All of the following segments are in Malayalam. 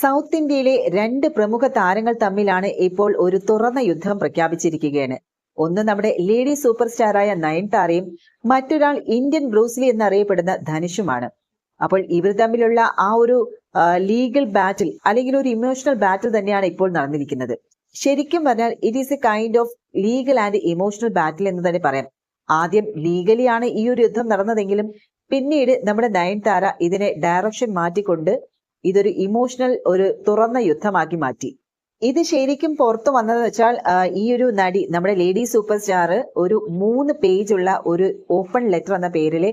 സൗത്ത് ഇന്ത്യയിലെ രണ്ട് പ്രമുഖ താരങ്ങൾ തമ്മിലാണ് ഇപ്പോൾ ഒരു തുറന്ന യുദ്ധം പ്രഖ്യാപിച്ചിരിക്കുകയാണ്. ഒന്ന് നമ്മുടെ ലേഡി സൂപ്പർ സ്റ്റാറായ നയൻതാരയും മറ്റൊരാൾ ഇന്ത്യൻ ബ്രൂസ്ലി എന്നറിയപ്പെടുന്ന ധനുഷുമാണ്. അപ്പോൾ ഇവർ തമ്മിലുള്ള ആ ഒരു ലീഗൽ ബാറ്റിൽ അല്ലെങ്കിൽ ഒരു ഇമോഷണൽ ബാറ്റിൽ തന്നെയാണ് ഇപ്പോൾ നടന്നിരിക്കുന്നത്. ശരിക്കും പറഞ്ഞാൽ it is a kind of legal and emotional battle എന്ന് തന്നെ പറയാം. ആദ്യം ലീഗലിയാണ് ഈ ഒരു യുദ്ധം നടന്നതെങ്കിലും പിന്നീട് നമ്മുടെ നയൻതാര ഇതിനെ ഡയറക്ഷൻ മാറ്റിക്കൊണ്ട് ഇതൊരു ഇമോഷണൽ ഒരു തുറന്ന യുദ്ധമാക്കി മാറ്റി. ഇത് ശരിക്കും പുറത്തു വന്നതെന്ന് വെച്ചാൽ ഈ ഒരു നടി നമ്മുടെ ലേഡി സൂപ്പർ സ്റ്റാർ ഒരു മൂന്ന് പേജുള്ള ഒരു ഓപ്പൺ ലെറ്റർ എന്ന പേരിൽ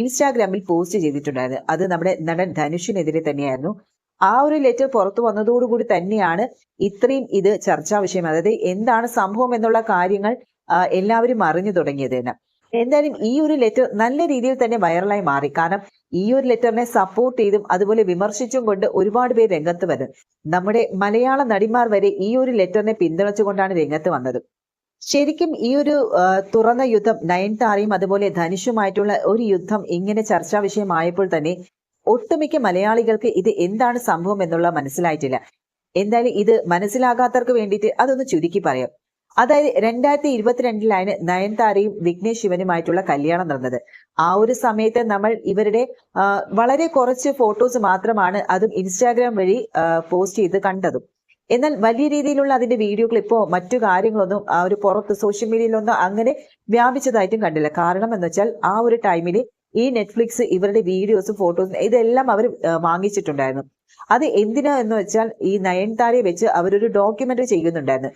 ഇൻസ്റ്റാഗ്രാമിൽ പോസ്റ്റ് ചെയ്തിട്ടുണ്ടായിരുന്നു. അത് നമ്മുടെ നടൻ ധനുഷിനെതിരെ തന്നെയായിരുന്നു. ആ ഒരു ലെറ്റർ പുറത്തു വന്നതോടുകൂടി തന്നെയാണ് ഇത്രയും ഇത് ചർച്ചാ വിഷയം. അതായത് എന്താണ് സംഭവം എന്നുള്ള കാര്യങ്ങൾ എല്ലാവരും അറിഞ്ഞു തുടങ്ങിയത് തന്നെ. എന്തായാലും ഈ ഒരു ലെറ്റർ നല്ല രീതിയിൽ തന്നെ വൈറലായി മാറി. കാരണം ഈ ഒരു ലെറ്ററിനെ സപ്പോർട്ട് ചെയ്തും അതുപോലെ വിമർശിച്ചും കൊണ്ട് ഒരുപാട് പേര് രംഗത്ത് വരും നമ്മുടെ മലയാള നടിമാർ വരെ ഈ ഒരു ലെറ്ററിനെ പിന്തുണച്ചുകൊണ്ടാണ് രംഗത്ത് വന്നത്. ശരിക്കും ഈ ഒരു തുറന്ന യുദ്ധം നയൻതാരയും അതുപോലെ ധനുഷുമായിട്ടുള്ള ഒരു യുദ്ധം ഇങ്ങനെ ചർച്ചാ വിഷയമായപ്പോൾ തന്നെ ഒട്ടുമിക്ക മലയാളികൾക്ക് ഇത് എന്താണ് സംഭവം എന്നുള്ള മനസ്സിലായിട്ടില്ല. എന്തായാലും ഇത് മനസ്സിലാകാത്തവർക്ക് വേണ്ടിയിട്ട് അതൊന്ന് ചുരുക്കി പറയാം. അതായത് രണ്ടായിരത്തി ഇരുപത്തിരണ്ടിലാണ് നയൻതാരയും വിഘ്നേഷ് ശിവനുമായിട്ടുള്ള കല്യാണം നടന്നത്. ആ ഒരു സമയത്ത് നമ്മൾ ഇവരുടെ വളരെ കുറച്ച് ഫോട്ടോസ് മാത്രമാണ് അതും ഇൻസ്റ്റാഗ്രാം വഴി പോസ്റ്റ് ചെയ്ത് കണ്ടതും. എന്നാൽ വലിയ രീതിയിലുള്ള അതിന്റെ വീഡിയോ ക്ലിപ്പോ മറ്റു കാര്യങ്ങളൊന്നും ആ ഒരു പുറത്ത് സോഷ്യൽ മീഡിയയിലൊന്നും അങ്ങനെ വ്യാപിച്ചതായിട്ടും കണ്ടില്ല. കാരണം എന്ന് വെച്ചാൽ ആ ഒരു ടൈമിൽ ഈ നെറ്റ്ഫ്ലിക്സ് ഇവരുടെ വീഡിയോസും ഫോട്ടോസും ഇതെല്ലാം അവർ വാങ്ങിച്ചിട്ടുണ്ടായിരുന്നു. അത് എന്തിനാ എന്ന് വെച്ചാൽ ഈ നയൻതാരയെ വെച്ച് അവരൊരു ഡോക്യുമെന്ററി ചെയ്യുന്നുണ്ടായിരുന്നു.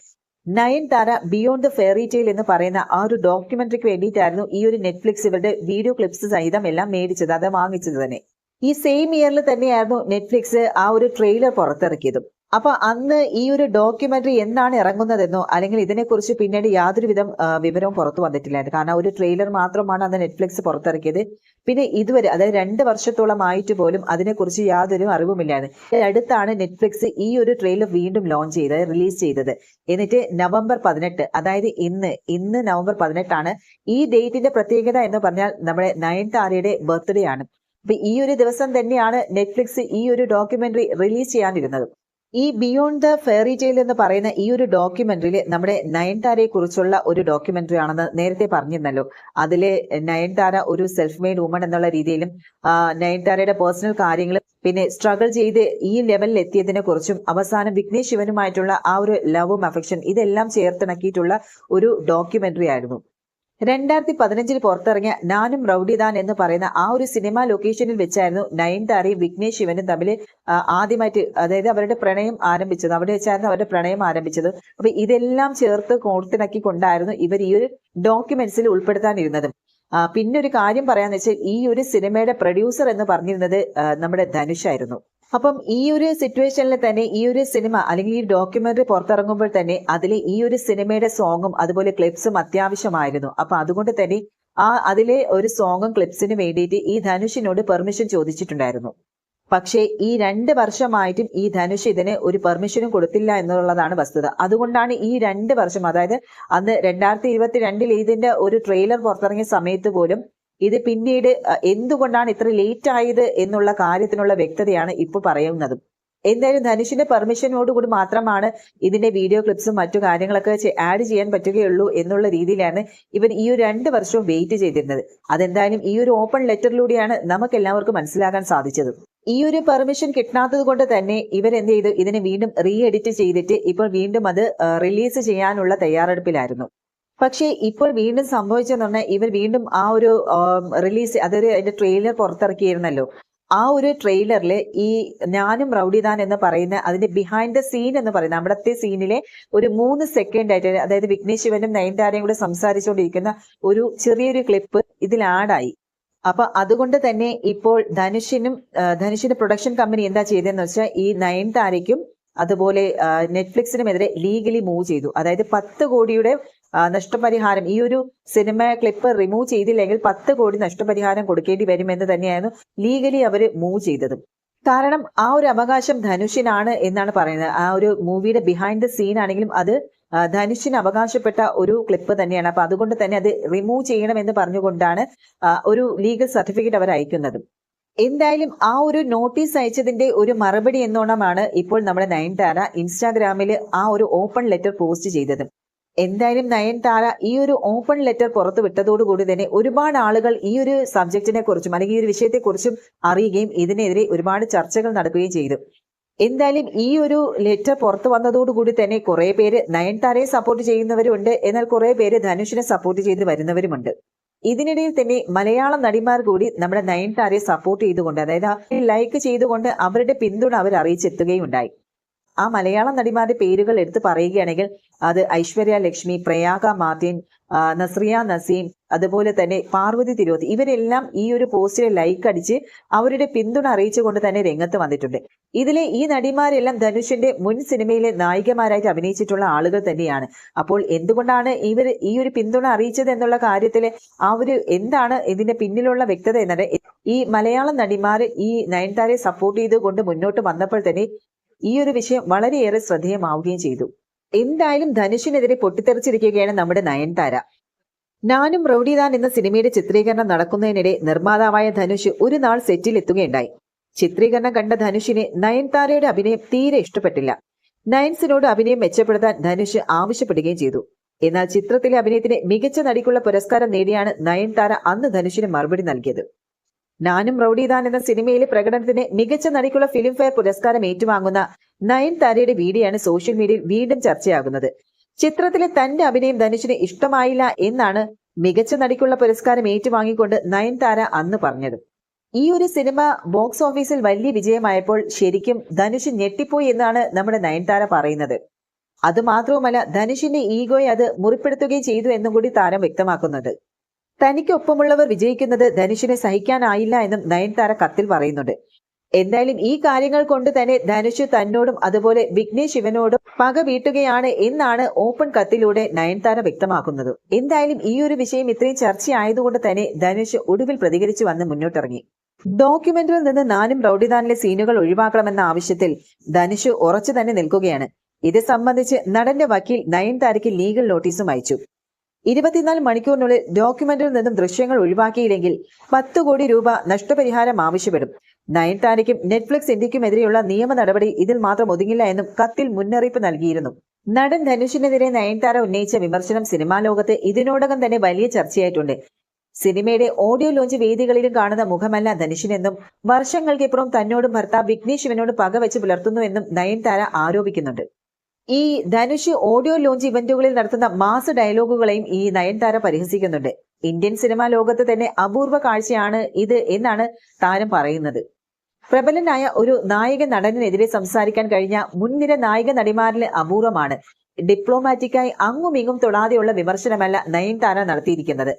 Nayanthara beyond the fairy tale എന്ന് പറയുന്ന ആ ഒരു ഡോക്യുമെന്ററിക്ക് വേണ്ടിയിട്ടായിരുന്നു ഈ ഒരു നെറ്റ്ഫ്ലിക്സ് ഇവരുടെ വീഡിയോ ക്ലിപ്സ് സഹിതം എല്ലാം മേടിച്ചത് അത് വാങ്ങിച്ചത് തന്നെ. ഈ സെയിം ഇയറിൽ തന്നെയായിരുന്നു നെറ്റ്ഫ്ലിക്സ് ആ ഒരു ട്രെയിലർ പുറത്തിറക്കിയതും. അപ്പൊ അന്ന് ഈ ഒരു ഡോക്യുമെന്ററി എന്നാണ് ഇറങ്ങുന്നതെന്നോ അല്ലെങ്കിൽ ഇതിനെക്കുറിച്ച് പിന്നീട് യാതൊരുവിധം വിവരവും പുറത്തു വന്നിട്ടില്ലായിരുന്നു. കാരണം ഒരു ട്രെയിലർ മാത്രമാണ് അന്ന് നെറ്റ്ഫ്ലിക്സ് പുറത്തിറക്കിയത്. പിന്നെ ഇതുവരെ അതായത് രണ്ട് വർഷത്തോളം ആയിട്ട് പോലും അതിനെക്കുറിച്ച് യാതൊരു അറിവുമില്ലായിരുന്നു അടുത്താണ് നെറ്റ്ഫ്ലിക്സ് ഈ ഒരു ട്രെയിലർ വീണ്ടും ലോഞ്ച് ചെയ്തത് റിലീസ് ചെയ്തത്. എന്നിട്ട് നവംബർ പതിനെട്ട് അതായത് ഇന്ന് ഇന്ന് നവംബർ പതിനെട്ടാണ്. ഈ ഡേറ്റിന്റെ പ്രത്യേകത എന്ന് പറഞ്ഞാൽ നമ്മുടെ നയൻതാരയുടെ ബർത്ത്ഡേ ആണ്. അപ്പൊ ഈ ഒരു ദിവസം തന്നെയാണ് നെറ്റ്ഫ്ലിക്സ് ഈ ഒരു ഡോക്യുമെന്ററി റിലീസ് ചെയ്യാനിരുന്നത്. ഈ ബിയോണ്ട് ദ ഫെയറി ടെയിൽ എന്ന് പറയുന്ന ഈ ഒരു ഡോക്യുമെന്ററിയിൽ നമ്മുടെ നയൻതാരയെ കുറിച്ചുള്ള ഒരു ഡോക്യുമെന്ററി ആണെന്ന് നേരത്തെ പറഞ്ഞിരുന്നല്ലോ. അതിലെ നയൻതാര ഒരു സെൽഫ് മെയ്ഡ് വുമൺ എന്നുള്ള രീതിയിലും നയൻതാരയുടെ പേഴ്സണൽ കാര്യങ്ങളും പിന്നെ സ്ട്രഗിൾ ചെയ്ത് ഈ ലെവലിൽ എത്തിയതിനെ കുറിച്ചും അവസാനം വിഘ്നേഷ് ശിവനുമായിട്ടുള്ള ആ ഒരു ലവും അഫെക്ഷൻ ഇതെല്ലാം ചേർത്തിണക്കിയിട്ടുള്ള ഒരു ഡോക്യുമെന്ററി ആയിരുന്നു. രണ്ടായിരത്തി പതിനഞ്ചിൽ പുറത്തിറങ്ങിയ നാനും റൌഡിദാൻ എന്ന് പറയുന്ന ആ ഒരു സിനിമ ലൊക്കേഷനിൽ വെച്ചായിരുന്നു നയൻതാരയും വിഘ്നേഷ് ശിവനും തമ്മിൽ ആദ്യമായിട്ട് അതായത് അവരുടെ പ്രണയം ആരംഭിച്ചത്. അവിടെ വെച്ചായിരുന്നു അവരുടെ പ്രണയം ആരംഭിച്ചത്. അപ്പൊ ഇതെല്ലാം ചേർത്ത് കോർത്തിണക്കി കൊണ്ടായിരുന്നു ഇവർ ഈ ഒരു ഡോക്യുമെന്റ്സിൽ ഉൾപ്പെടുത്താനിരുന്നതും. പിന്നെ ഒരു കാര്യം പറയാന്ന് വെച്ചാൽ ഈ ഒരു സിനിമയുടെ പ്രൊഡ്യൂസർ എന്ന് പറഞ്ഞിരുന്നത് നമ്മുടെ ധനുഷായിരുന്നു അപ്പം ഈ ഒരു സിറ്റുവേഷനിൽ തന്നെ ഈ ഒരു സിനിമ അല്ലെങ്കിൽ ഈ ഡോക്യുമെന്ററി പുറത്തിറങ്ങുമ്പോൾ തന്നെ അതിൽ ഈ ഒരു സിനിമയുടെ സോങ്ങും അതുപോലെ ക്ലിപ്സും അത്യാവശ്യമായിരുന്നു. അപ്പൊ അതുകൊണ്ട് തന്നെ ആ അതിലെ ഒരു സോങ്ങും ക്ലിപ്സിന് വേണ്ടിയിട്ട് ഈ ധനുഷിനോട് പെർമിഷൻ ചോദിച്ചിട്ടുണ്ടായിരുന്നു. പക്ഷേ ഈ രണ്ട് വർഷമായിട്ടും ഈ ധനുഷ് ഇതിന് ഒരു പെർമിഷനും കൊടുത്തില്ല എന്നുള്ളതാണ് വസ്തുത. അതുകൊണ്ടാണ് ഈ രണ്ട് വർഷം അതായത് അന്ന് രണ്ടായിരത്തി ഇരുപത്തി രണ്ടിൽ ഇതിന്റെ ഒരു ട്രെയിലർ പുറത്തിറങ്ങിയ സമയത്ത് പോലും ഇത് പിന്നീട് എന്തുകൊണ്ടാണ് ഇത്ര ലേറ്റ് ആയത് എന്നുള്ള കാര്യത്തിനുള്ള വ്യക്തതയാണ് ഇപ്പോൾ പറയുന്നതും. എന്തായാലും ധനുഷിന്റെ പെർമിഷനോടുകൂടി മാത്രമാണ് ഇതിന്റെ വീഡിയോ ക്ലിപ്സും മറ്റു കാര്യങ്ങളൊക്കെ ആഡ് ചെയ്യാൻ പറ്റുകയുള്ളൂ എന്നുള്ള രീതിയിലാണ് ഇവർ ഈ ഒരു രണ്ട് വർഷവും വെയിറ്റ് ചെയ്തിരുന്നത്. അതെന്തായാലും ഈ ഒരു ഓപ്പൺ ലെറ്ററിലൂടെയാണ് നമുക്ക് എല്ലാവർക്കും മനസ്സിലാക്കാൻ സാധിച്ചത്. ഈ ഒരു പെർമിഷൻ കിട്ടാത്തത് കൊണ്ട് തന്നെ ഇവർ എന്ത് ചെയ്തു? ഇതിനെ വീണ്ടും റീ എഡിറ്റ് ചെയ്തിട്ട് ഇപ്പോൾ വീണ്ടും അത് റിലീസ് ചെയ്യാനുള്ള തയ്യാറെടുപ്പിലായിരുന്നു. പക്ഷേ ഇപ്പോൾ വീണ്ടും സംഭവിച്ചെന്ന് പറഞ്ഞാൽ ഇവർ വീണ്ടും ആ ഒരു റിലീസ് അതൊരു അതിന്റെ ട്രെയിലർ പുറത്തിറക്കിയിരുന്നല്ലോ. ആ ഒരു ട്രെയിലറിൽ ഈ ഞാനും റൗഡിദാൻ എന്ന് പറയുന്ന അതിന്റെ ബിഹൈൻഡ് ദ സീൻ എന്ന് പറയുന്ന അവിടത്തെ സീനിലെ ഒരു മൂന്ന് സെക്കൻഡ് ആയിട്ട് അതായത് വിഘ്നേഷ് ശിവനും നയൻതാരയും കൂടെ സംസാരിച്ചുകൊണ്ടിരിക്കുന്ന ഒരു ചെറിയൊരു ക്ലിപ്പ് ഇതിൽ ആഡായി അപ്പൊ അതുകൊണ്ട് തന്നെ ഇപ്പോൾ ധനുഷിനും ധനുഷിന്റെ പ്രൊഡക്ഷൻ കമ്പനി എന്താ ചെയ്തതെന്ന് വെച്ചാൽ ഈ നയൻതാരയ്ക്കും അതുപോലെ നെറ്റ്ഫ്ലിക്സിനും നെറ്റ്ഫ്ലിക്സിനുമെതിരെ ലീഗലി മൂവ് ചെയ്തു. അതായത് പത്ത് കോടിയുടെ നഷ്ടപരിഹാരം. ഈ ഒരു സിനിമ ക്ലിപ്പ് റിമൂവ് ചെയ്തില്ലെങ്കിൽ പത്ത് കോടി നഷ്ടപരിഹാരം കൊടുക്കേണ്ടി വരുമെന്ന് തന്നെയായിരുന്നു ലീഗലി അവർ മൂവ് ചെയ്തത്. കാരണം ആ ഒരു അവകാശം ധനുഷിനാണ് എന്നാണ് പറയുന്നത്. ആ ഒരു മൂവിയുടെ ബിഹൈൻഡ് ദ സീൻ ആണെങ്കിലും അത് ധനുഷിന് അവകാശപ്പെട്ട ഒരു ക്ലിപ്പ് തന്നെയാണ്. അപ്പൊ അതുകൊണ്ട് തന്നെ അത് റിമൂവ് ചെയ്യണം എന്ന് പറഞ്ഞുകൊണ്ടാണ് ഒരു ലീഗൽ സർട്ടിഫിക്കറ്റ് അവർ അയക്കുന്നത്. എന്തായാലും ആ ഒരു നോട്ടീസ് അയച്ചതിന്റെ ഒരു മറുപടി എന്നോണമാണ് ഇപ്പോൾ നമ്മുടെ നയൻതാര ഇൻസ്റ്റാഗ്രാമിൽ ആ ഒരു ഓപ്പൺ ലെറ്റർ പോസ്റ്റ് ചെയ്തത്. എന്തായാലും നയൻതാര ഈ ഒരു ഓപ്പൺ ലെറ്റർ പുറത്തു വിട്ടതോടുകൂടി തന്നെ ഒരുപാട് ആളുകൾ ഈ ഒരു സബ്ജക്റ്റിനെ കുറിച്ചും അല്ലെങ്കിൽ ഈ ഒരു വിഷയത്തെക്കുറിച്ചും അറിയുകയും ഇതിനെതിരെ ഒരുപാട് ചർച്ചകൾ നടക്കുകയും ചെയ്തു. എന്തായാലും ഈ ഒരു ലെറ്റർ പുറത്തു വന്നതോടുകൂടി തന്നെ കുറെ പേര് നയൻതാരയെ സപ്പോർട്ട് ചെയ്യുന്നവരുണ്ട്. എന്നാൽ കുറെ പേര് ധനുഷിനെ സപ്പോർട്ട് ചെയ്ത് വരുന്നവരുമുണ്ട്. ഇതിനിടയിൽ തന്നെ മലയാളം നടിമാർ കൂടി നമ്മുടെ നയൻതാരയെ സപ്പോർട്ട് ചെയ്തുകൊണ്ട് അതായത് ലൈക്ക് ചെയ്തുകൊണ്ട് അവരുടെ പിന്തുണ അവർ അറിയിച്ചെത്തുകയുണ്ടായി ആ മലയാളം നടിമാരുടെ പേരുകൾ എടുത്തു പറയുകയാണെങ്കിൽ അത് ഐശ്വര്യ ലക്ഷ്മി പ്രയാഗ മാർട്ടിൻ നസ്രിയ നസീം അതുപോലെ തന്നെ പാർവതി തിരുവതി ഇവരെല്ലാം ഈ ഒരു പോസ്റ്റിൽ ലൈക്ക് അടിച്ച് അവരുടെ പിന്തുണ അറിയിച്ചുകൊണ്ട് തന്നെ രംഗത്ത് വന്നിട്ടുണ്ട്. ഇതിലെ ഈ നടിമാരെല്ലാം ധനുഷിന്റെ മുൻ സിനിമയിലെ നായികമാരായിട്ട് അഭിനയിച്ചിട്ടുള്ള ആളുകൾ തന്നെയാണ്. അപ്പോൾ എന്തുകൊണ്ടാണ് ഇവർ ഈ ഒരു പിന്തുണ അറിയിച്ചത് എന്നുള്ള കാര്യത്തിൽ ആ ഒരു എന്താണ് ഇതിന്റെ പിന്നിലുള്ള വ്യക്തത എന്നത്? ഈ മലയാളം നടിമാർ ഈ നയൻതാരെ സപ്പോർട്ട് ചെയ്തുകൊണ്ട് മുന്നോട്ട് വന്നപ്പോൾ തന്നെ ഈ ഒരു വിഷയം വളരെയേറെ ശ്രദ്ധേയമാവുകയും ചെയ്തു. എന്തായാലും ധനുഷിനെതിരെ പൊട്ടിത്തെറിച്ചിരിക്കുകയാണ് നമ്മുടെ നയൻതാര. നാനും റൌഡിദാൻ എന്ന സിനിമയുടെ ചിത്രീകരണം നടക്കുന്നതിനിടെ നിർമ്മാതാവായ ധനുഷ് ഒരു നാൾ സെറ്റിൽ എത്തുകയുണ്ടായി ചിത്രീകരണം കണ്ട ധനുഷിനെ നയൻതാരയുടെ അഭിനയം തീരെ ഇഷ്ടപ്പെട്ടില്ല. നയൻസിനോട് അഭിനയം മെച്ചപ്പെടുത്താൻ ധനുഷ് ആവശ്യപ്പെടുകയും ചെയ്തു. എന്നാൽ ചിത്രത്തിലെ അഭിനയത്തിന് മികച്ച നടിക്കുള്ള പുരസ്കാരം നേടിയാണ് നയൻതാര അന്ന് ധനുഷിന് മറുപടി നൽകിയത്. നാനും റൌഡിദാൻ എന്ന സിനിമയിലെ പ്രകടനത്തിന് മികച്ച നടിക്കുള്ള ഫിലിം ഫെയർ പുരസ്കാരം ഏറ്റുവാങ്ങുന്ന നയൻതാരയുടെ വീഡിയോയാണ് സോഷ്യൽ മീഡിയയിൽ വീണ്ടും ചർച്ചയാകുന്നത്. ചിത്രത്തിലെ തന്റെ അഭിനയം ധനുഷിന് ഇഷ്ടമായില്ല എന്നാണ് മികച്ച നടിക്കുള്ള പുരസ്കാരം ഏറ്റുവാങ്ങിക്കൊണ്ട് നയൻതാര അന്ന് പറഞ്ഞത്. ഈ ഒരു സിനിമ ബോക്സ് ഓഫീസിൽ വലിയ വിജയമായപ്പോൾ ശരിക്കും ധനുഷ് ഞെട്ടിപ്പോയി എന്നാണ് നമ്മുടെ നയൻതാര പറയുന്നത്. അതുമാത്രവുമല്ല ധനുഷിന്റെ ഈഗോയെ അത് മുറിപ്പെടുത്തുകയും ചെയ്തു എന്നും കൂടി താരം വ്യക്തമാക്കുന്നുണ്ട്. തനിക്കൊപ്പമുള്ളവർ വിജയിക്കുന്നത് ധനുഷിനെ സഹിക്കാനായില്ല എന്നും നയൻതാര കത്തിൽ പറയുന്നുണ്ട്. എന്തായാലും ഈ കാര്യങ്ങൾ കൊണ്ട് തന്നെ ധനുഷ് തന്നോടും അതുപോലെ വിഘ്നേഷ് ശിവനോടും പക വീട്ടുകയാണ് എന്നാണ് ഓപ്പൺ കത്തിലൂടെ നയൻതാര വ്യക്തമാക്കുന്നത്. എന്തായാലും ഈ ഒരു വിഷയം ഇത്രയും ചർച്ചയായതുകൊണ്ട് തന്നെ ധനുഷ് ഒടുവിൽ പ്രതികരിച്ചു വന്ന് മുന്നോട്ടിറങ്ങി. ഡോക്യുമെന്ററിൽ നിന്ന് നാനും റൌഡിദാനിലെ സീനുകൾ ഒഴിവാക്കണമെന്ന ആവശ്യത്തിൽ ധനുഷ് ഉറച്ചു തന്നെ നിൽക്കുകയാണ്. ഇത് സംബന്ധിച്ച് നടന്റെ വക്കീൽ നയൻതാരയ്ക്ക് ലീഗൽ നോട്ടീസും അയച്ചു. ഇരുപത്തിനാല് മണിക്കൂറിനുള്ളിൽ ഡോക്യുമെന്റിൽ നിന്നും ദൃശ്യങ്ങൾ ഒഴിവാക്കിയില്ലെങ്കിൽ പത്ത് കോടി രൂപ നഷ്ടപരിഹാരം ആവശ്യപ്പെടും. നയൻതാരയ്ക്കും നെറ്റ്ഫ്ലിക്സ് ഇന്ത്യക്കുമെതിരെയുള്ള നിയമ നടപടി ഇതിൽ മാത്രം ഒതുങ്ങില്ല എന്നും കത്തിൽ മുന്നറിയിപ്പ് നൽകിയിരുന്നു. നടൻ ധനുഷിനെതിരെ നയൻതാര ഉന്നയിച്ച വിമർശനം സിനിമാ ലോകത്ത് ഇതിനോടകം തന്നെ വലിയ ചർച്ചയായിട്ടുണ്ട്. സിനിമയുടെ ഓഡിയോ ലോഞ്ച് വേദികളിലും കാണുന്ന മുഖമല്ല ധനുഷിനെന്നും വർഷങ്ങൾക്കിപ്പുറം തന്നോടും ഭർത്താവ് വിഘ്നേഷ് ശിവനോട് പകവെച്ച് പുലർത്തുന്നുവെന്നും നയൻതാര ആരോപിക്കുന്നുണ്ട്. ഈ ധനുഷ് ഓഡിയോ ലോഞ്ച് ഇവന്റുകളിൽ നടത്തുന്ന മാസ് ഡയലോഗുകളെയും ഈ നയൻതാര പരിഹസിക്കുന്നുണ്ട്. ഇന്ത്യൻ സിനിമാ ലോകത്ത് തന്നെ അപൂർവ കാഴ്ചയാണ് ഇത് എന്നാണ് താരം പറയുന്നത്. പ്രബലനായ ഒരു നായക നടനെതിരെ സംസാരിക്കാൻ കഴിഞ്ഞ മുൻനിര നായിക നടിമാരിൽ അപൂർവമാണ്. ഡിപ്ലോമാറ്റിക്കായി അങ്ങും ഇങ്ങും തൊടാതെയുള്ള വിമർശനമല്ല നയൻതാര നടത്തിയിരിക്കുന്നത്.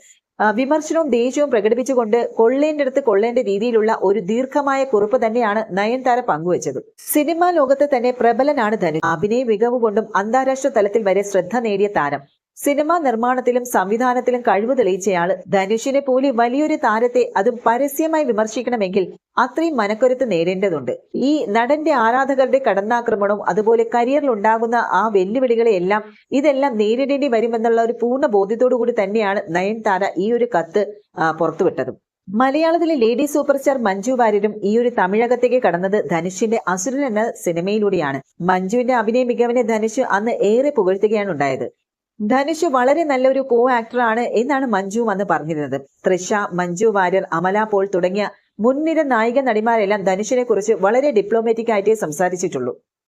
വിമർശനവും ദേഷ്യവും പ്രകടിപ്പിച്ചുകൊണ്ട് കൊള്ളേണ്ടടുത്ത് കൊള്ളേണ്ട രീതിയിലുള്ള ഒരു ദീർഘമായ കുറിപ്പ് തന്നെയാണ് നയൻതാര പങ്കുവച്ചത്. സിനിമാ ലോകത്ത് തന്നെ പ്രബലനാണ് ധനു അഭിനയ മികവ് കൊണ്ടും അന്താരാഷ്ട്ര തലത്തിൽ വരെ ശ്രദ്ധ നേടിയ താരം. സിനിമാ നിർമ്മാണത്തിലും സംവിധാനത്തിലും കഴിവ് തെളിയിച്ചയാൾ. ധനുഷിനെ പോലെ വലിയൊരു താരത്തെ അതും പരസ്യമായി വിമർശിക്കണമെങ്കിൽ അത്രയും മനക്കൊരുത്ത് നേടേണ്ടതുണ്ട്. ഈ നടന്റെ ആരാധകരുടെ കടന്നാക്രമണവും അതുപോലെ കരിയറിൽ ഉണ്ടാകുന്ന ആ വെല്ലുവിളികളെയെല്ലാം ഇതെല്ലാം നേരിടേണ്ടി വരുമെന്നുള്ള ഒരു പൂർണ ബോധ്യത്തോടു കൂടി തന്നെയാണ് നയൻതാര ഈ ഒരു കത്ത് പുറത്തുവിട്ടതും. മലയാളത്തിലെ ലേഡി സൂപ്പർ സ്റ്റാർ മഞ്ജു വാര്യരും ഈ ഒരു തമിഴകത്തേക്ക് കടന്നത് ധനുഷിന്റെ അസുരൻ എന്ന സിനിമയിലൂടെയാണ്. മഞ്ജുവിന്റെ അഭിനയ മികവിനെ ധനുഷ് അന്ന് ഏറെ പുകഴ്ത്തുകയാണ് ഉണ്ടായത്. ധനുഷ് വളരെ നല്ലൊരു കോ ആക്ടറാണ് എന്നാണ് മഞ്ജു അന്ന് പറഞ്ഞിരുന്നത്. തൃഷ മഞ്ജു വാര്യർ അമല പോൾ തുടങ്ങിയ മുൻനിര നായിക നടിമാരെല്ലാം ധനുഷിനെ കുറിച്ച് വളരെ ഡിപ്ലോമാറ്റിക് ആയിട്ടേ സംസാരിച്ചിട്ടുള്ളൂ.